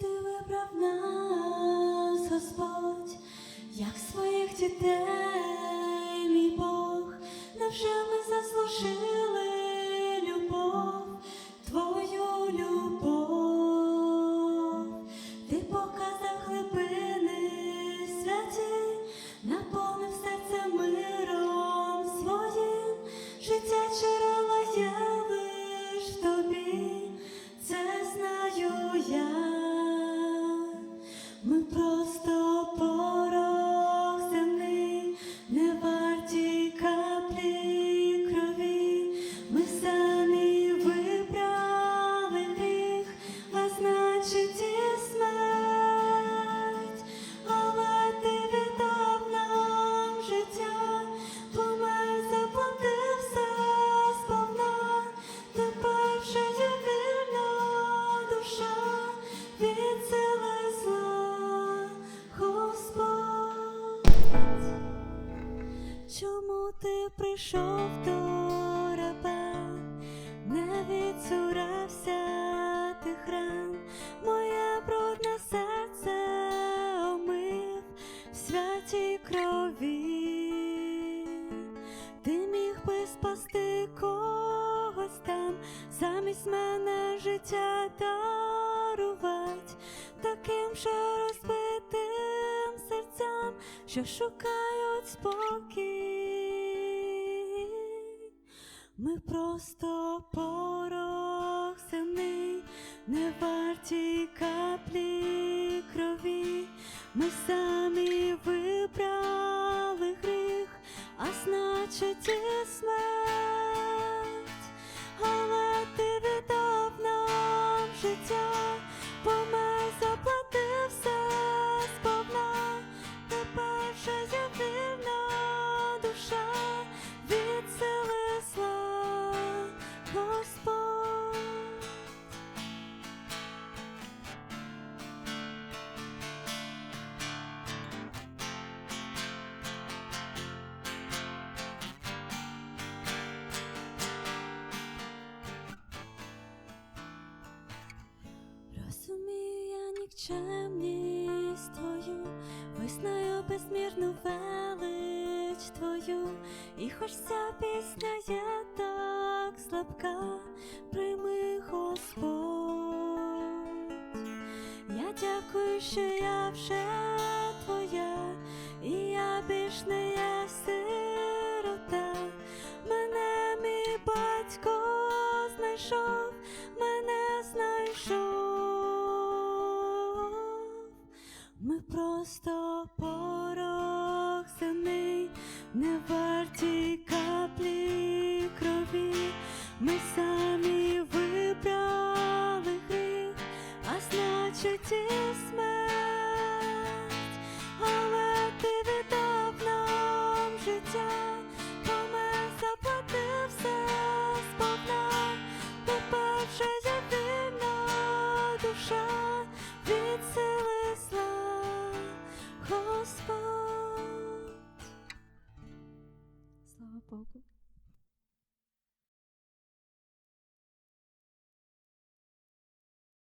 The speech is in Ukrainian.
ти вибрав нас, Господь, як своїх дітей, ти прийшов до раба, не відсурався тих ран, моє брудне серце омив в святій крові. Ти міг би спасти когось там, замість мене життя дарувати, таким же розбитим серцям, що шукають спокій. Ми просто порох земний, не варті каплі крові. Ми самі вибрали гріх, а значить я нікчемність твою, визнаю безмірну велич твою, і хоч ця пісня є так слабка, прийми Господь. Я дякую, що я вже твоя, і я більш не є сирота. Мене мій батько знайшов. просто порох земний, не варті каплі крові, ми самі вибрали гріх, а значить і смерть. pouco.